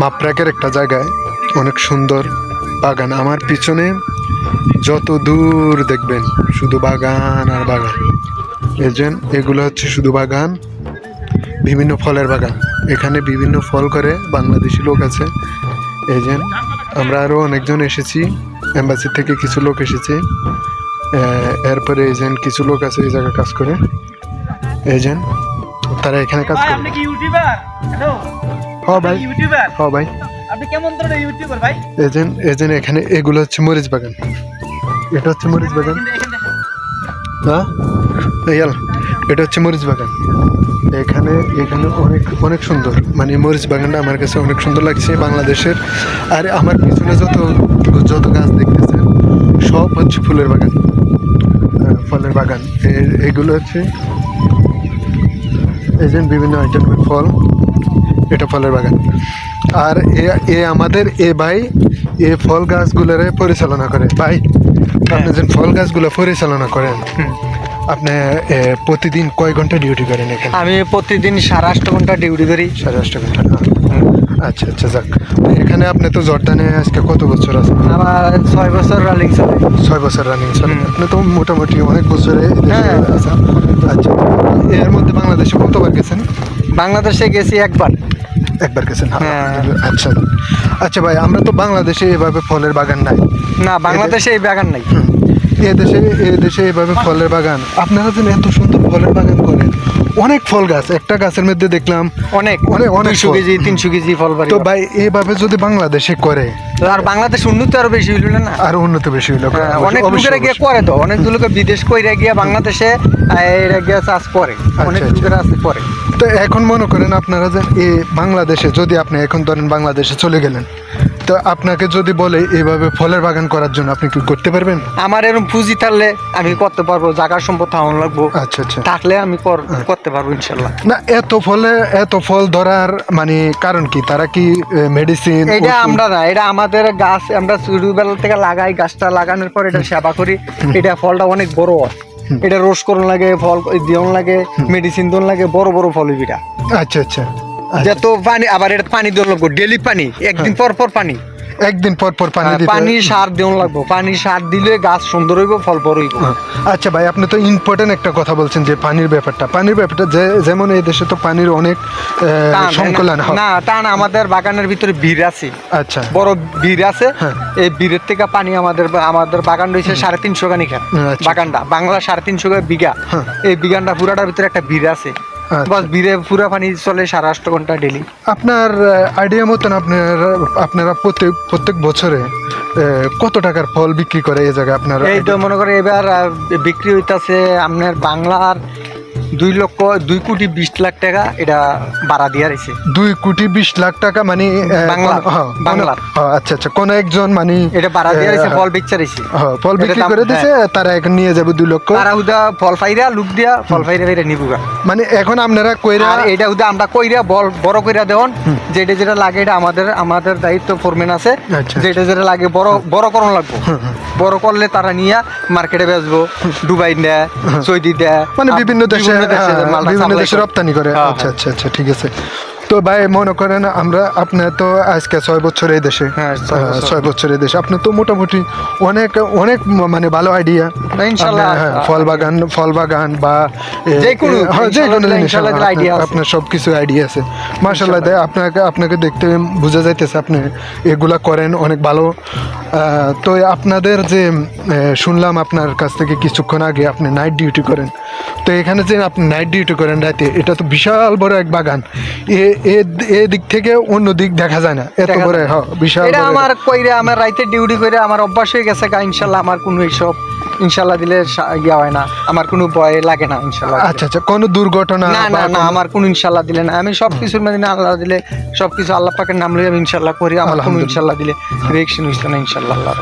মাপরাকের একটা জায়গায় অনেক সুন্দর বাগান। আমার পিছনে যত দূর দেখবেন শুধু বাগান আর বাগান। এজেন এগুলো হচ্ছে শুধু বাগান বিভিন্ন ফলের বাগান। এখানে বিভিন্ন ফল করে বাংলাদেশি লোক আছে। এজেন আমরা আরও অনেকজন এসেছি এম্বাসি থেকে কিছু লোক এসেছে। এরপরে এজেন্ট কিছু লোক আছে এই জায়গায় কাজ করে। এজেন্ট তারা এখানে কাজ করে। আপনি কি ইউটিউবার? হ্যালো হ ভাই। ইউটিউবার ভাই আপনি কেমন ধরনের ইউটিউবার ভাই? এজেন্ট এজেন্ট এখানে এগুলো হচ্ছে মরিচ বাগান। এটা হচ্ছে মরিচ বাগান। হ্যাঁ? ইয়াল এটা হচ্ছে মরিচ বাগান। এখানে এখানে অনেক অনেক সুন্দর। মানে মরিচ বাগানটা আমার কাছে অনেক সুন্দর লাগছে বাংলাদেশের। আর আমার পিছনে যত যত গাছ দেখতেছেন সব হচ্ছে ফুলের বাগান। ফলের বাগান। এগুলো হচ্ছে এই যে বিভিন্ন আইটেমের ফল। এটা ফলের বাগান। আর এ এ আমাদের এ ভাই এ ফল গাছগুলোরে পরিচালনা করে। ভাই আপনি যে ফল গাছগুলো পরিচালনা করেন আপনি প্রতিদিন কয় ঘণ্টা ডিউটি করেন এখানে? আমি প্রতিদিন সাড়ে আটটা ঘণ্টা ডিউটি করি। সাড়ে আটটা ঘণ্টা? আচ্ছা আচ্ছা যাক। এখানে আপনি তো জর্দানে আজকে কত বছর আছে আমার ছয় বছর রানিং চলে। ছয় বছর রানিং চলে। আপনি তো মোটামুটি অনেক বছরে হ্যাঁ। আচ্ছা এর মধ্যে বাংলাদেশে কতবার গেছেন? বাংলাদেশে গেছি একবার। একবার গেছেন? হ্যাঁ। আচ্ছা। আচ্ছা ভাই আমরা তো বাংলাদেশে এভাবে ফলের বাগান নাই। না বাংলাদেশে এই বাগান নাই। এদেশে এদেশে দেশে এ দেশে এভাবে ফলের বাগান। আপনারা যেন এত সুন্দর ফলের বাগান করেন। অনেক ফল গাছ একটা গাছের মধ্যে দেখলাম অনেক। অনেক- অনেক। কেজি তিনশো কেজি ফল বাড়ি তো ভাই এইভাবে যদি বাংলাদেশে করে আর বাংলাদেশ উন্নত আরও বেশি হইল না? আরও উন্নত বেশি হইল। হ্যাঁ, অনেক লোকেরা গিয়ে করে তো অনেক লোকে বিদেশ কইরা গিয়ে বাংলাদেশে এরা গিয়ে চাষ করে। অনেক আচ্ছা। লোকেরা আছে করে। তো এখন মনে করেন আপনারা যে এই বাংলাদেশে যদি আপনি এখন ধরেন বাংলাদেশে চলে গেলেন তো আপনাকে যদি বলে এইভাবে ফলের বাগান করার জন্য আপনি কি করতে পারবেন? আমার এরকম পুঁজি থাকলে আমি করতে পারব জায়গার সম্পদ থাকুন লাগবো। আচ্ছা আচ্ছা। থাকলে আমি করতে পারব ইনশাল্লাহ। না এত ফলে এত ফল ধরার মানে কারণ কি? তারা কি মেডিসিন এটা আমরা না এটা আমাদের গাছ আমরা ছোটবেলা থেকে লাগাই গাছটা লাগানোর পর এটা সেবা করি। এটা ফলটা অনেক বড়। হয় এটা রোজ করুন লাগে ফল দিয়ন লাগে মেডিসিন দন লাগে বড় বড় ফল এটা আচ্ছা আচ্ছা। যত পানি আবার এটা পানি দেওয়া লাগবো ডেলি পানি একদিন পর পর পানি। একদিন পর পর পানি দিতে পানি সার দেওয়া লাগবো পানি সার দিলে গাছ সুন্দর হইব ফল বড় হইব। হ্যাঁ। আচ্ছা ভাই আপনি তো ইম্পর্টেন্ট একটা কথা বলছেন যে পানির ব্যাপারটা। পানির ব্যাপারটা যেমন এই দেশে তো পানির অনেক সংকলন হয়। না তা না আমাদের বাগানের ভিতরে বীর আছে। আচ্ছা। বড় বীর আছে। হ্যাঁ। এই বীরের থেকে পানি আমাদের আমাদের বাগান রয়েছে সাড়ে তিনশো গানি খান আচ্ছা। বাগানটা বাংলা সাড়ে তিনশো বিঘা। হ্যাঁ। এই বিঘানটা পুরাটার ভিতরে একটা বীর আছে। আচ্ছা। বাস বীরে পুরা পানি চলে সাড়ে আটটা ঘণ্টা ডেলি আপনার আইডিয়া মতন আপনার আপনারা প্রত্যেক প্রত্যেক বছরে কত টাকার ফল বিক্রি করে এই জায়গায় আপনারা এই তো মনে করে এবার বিক্রি হইতাছে আপনার বাংলার দুই লক্ষ দুই কোটি বিশ লাখ টাকা এটা বাড়া দিয়া রয়েছে দুই কোটি বিশ লাখ টাকা মানে বাংলার, কোন- হ্যাঁ। হ্যাঁ, আচ্ছা আচ্ছা কোন একজন মানে এটা বাড়া দিয়া রয়েছে ফল বিচ্ছা রয়েছে হ্যাঁ, ফল বিক্রি করে দিছে তারা এখন নিয়ে যাবে দুই লক্ষ। তারা হুদা ফল ফাইরা লুক দিয়া ফল ফাইরা ফাইরা নিবুগা। মানে এখন আপনারা কইরা আর এটা হুদা আমরা কইরা বল- বড় কইরা দেওন যেটা যেটা লাগে এটা আমাদের আমাদের দায়িত্ব ফোরম্যান আছে। আচ্ছা। যেটা যেটা লাগে বড় বড় করণ লাগবো। বড় করলে তারা নিয়ে মার্কেটে বেচবো দুবাই দেয় সৌদি দেয় মানে বিভিন্ন দেশে হ্যাঁ, বিভিন্ন দেশে রপ্তানি করে। হ্যাঁ, আচ্ছা হ্যাঁ। আচ্ছা আচ্ছা ঠিক আছে। তো ভাই মনে করেন আমরা আপনার তো আজকে ছয় বছর এই দেশে। হ্যাঁ, ছয় বছর। এই দেশে। আপনার তো মোটামুটি অনেক অনেক মানে ভালো আইডিয়া ইনশাল্লাহ, ফল বাগান ফল বাগান বা যে কোনো, হ্যাঁ, যে কোনো জিনিস। আপনার সব কিছু আইডিয়া আছে। মার্শাল্লাহ দেয় আপনাকে আপনাকে দেখতে বোঝা যাইতেছে আপনি এগুলা করেন অনেক ভালো। তো আপনাদের যে শুনলাম আপনার কাছ থেকে কিছুক্ষণ আগে আপনি নাইট ডিউটি করেন। তো এখানে যে আপনি নাইট ডিউটি করেন রাতে এটা তো বিশাল বড় এক বাগান। এ এ- দিক থেকে অন্য দিক দেখা যায় না। এত হ্যাঁ, বিশাল এটা আমার কইরা আমার রাইতে ডিউটি করে আমার অভ্যাস হয়ে গেছে গা ইনশাল্লাহ আমার কোনো এইসব ইনশাল্লাহ দিলে ইয়া হয় না। আমার কোনো ভয় লাগে না ইনশাল্লাহ। আচ্ছা আচ্ছা কোনো দুর্ঘটনা না না না আমার কোনো ইনশাল্লাহ দিলে না। আমি সব কিছুর মধ্যে আল্লাহ দিলে সব কিছু আল্লাহ পাকের নাম লই আমি ইনশাল্লাহ করি। আমার কোনো। ইনশাল্লাহ দিলে রিয়েকশন হইছে না ইনশাল্লাহ আল্লাহ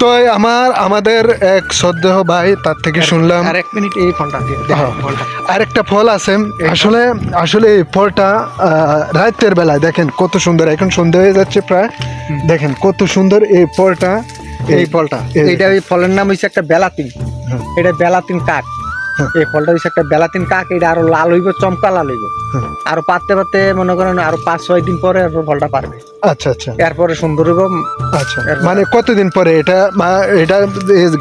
তো আমার আমাদের এক শ্রদ্ধেয় ভাই তার থেকে শুনলাম। আর এক মিনিট এই ফলটা হ্যাঁ। আরেকটা ফল আছে। আসলে আসলে এই ফলটা রাত্রের রাতের বেলায় দেখেন কত সুন্দর এখন সন্ধে হয়ে যাচ্ছে প্রায়। দেখেন কত সুন্দর এই ফলটা। এই ফলটা। এই- এইটা ওই ফলের নাম হয়েছে একটা বেলাতিন। এটা বেলাতিন কাঠ। হ্যাঁ। এই ফলটা হচ্ছে একটা বেলাতিন কাক এটা আরও লাল হইব চমকা লাল হইব। হ্যাঁ। আরও পাততে পারতে মনে করেন আরও পাঁচ ছয় দিন পরে ফলটা পারবে। আচ্ছা আচ্ছা। এরপরে সুন্দর হইব। আচ্ছা। মানে কতদিন পরে এটা এটা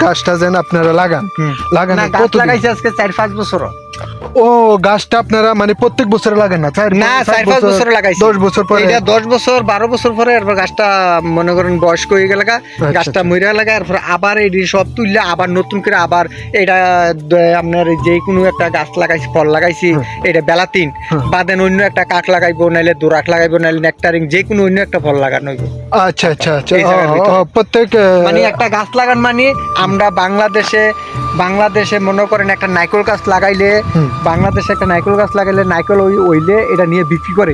গাছটা যেন আপনারা লাগান? লাগান গাছ লাগাইছে আজকে চার পাঁচ বছর ও গাছটা আপনারা মানে প্রত্যেক বছর লাগান না চার না চার পাঁচ বছর লাগাইছে দশ বছর পরে এটা দশ বছর বারো বছর পরে এরপর গাছটা মনে করেন বয়স্ক হয়ে গেলে গাছটা আচ্ছা। মরিয়া লাগা এরপর আবার এটি সব তুললে আবার নতুন করে আবার এটা আপনার যে কোনো একটা গাছ লাগাইছি ফল লাগাইছি হুম। এটা বেলাতিন হুম। বাদেন অন্য একটা কাঠ লাগাইবো নাইলে দোরাক লাগাইবো নাইলে নেকটারিং যে কোনো অন্য একটা ফল লাগানো হইবো। আচ্ছা আচ্ছা আচ্ছা এই প্রত্যেক মানে একটা গাছ লাগান মানে আমরা বাংলাদেশে বাংলাদেশে মনে করেন একটা নাইকল গাছ লাগাইলে বাংলাদেশে একটা নাইকল গাছ লাগাইলে নাইকল ওই ওইলে এটা নিয়ে বিক্রি করে।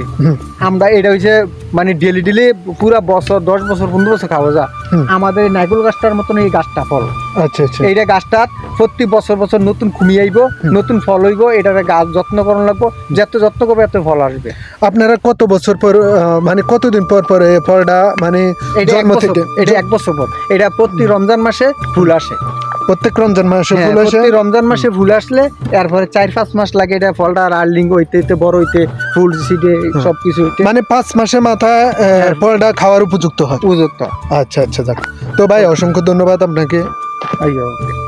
আমরা এটা হচ্ছে মানে ডেলি ডেলি পুরা বছর দশ বছর পনেরো বছর খাওয়া যা। আমাদের নাইকল গাছটার মতন এই গাছটা ফল। আচ্ছা আচ্ছা। এইটা গাছটা প্রতি বছর বছর নতুন কুমি আইব নতুন ফল হইব এটার গাছ যত্ন করণ লাগবো। যত যত্ন করবে এত ফল আসবে। আপনারা কত বছর পর মানে কতদিন পর পর ফলটা মানে এটা জন্ম থেকে এটা এক বছর পর। এটা প্রতি রমজান মাসে ফুল আসে। প্রত্যেক রমজান মাসে হ্যাঁ, ফুল আসে? রমজান মাসে ফুল আসলে এরপরে চার পাঁচ মাস লাগে এটা ফলটা আর্লিং হইতে হইতে বড় হইতে ফুল সিডে সব কিছু মানে পাঁচ মাসে মাথা হ্যাঁ। ফলটা খাওয়ার উপযুক্ত হয়? উপযুক্ত। আচ্ছা আচ্ছা যাক। তো ভাই অসংখ্য ধন্যবাদ আপনাকে। আইয়া okay.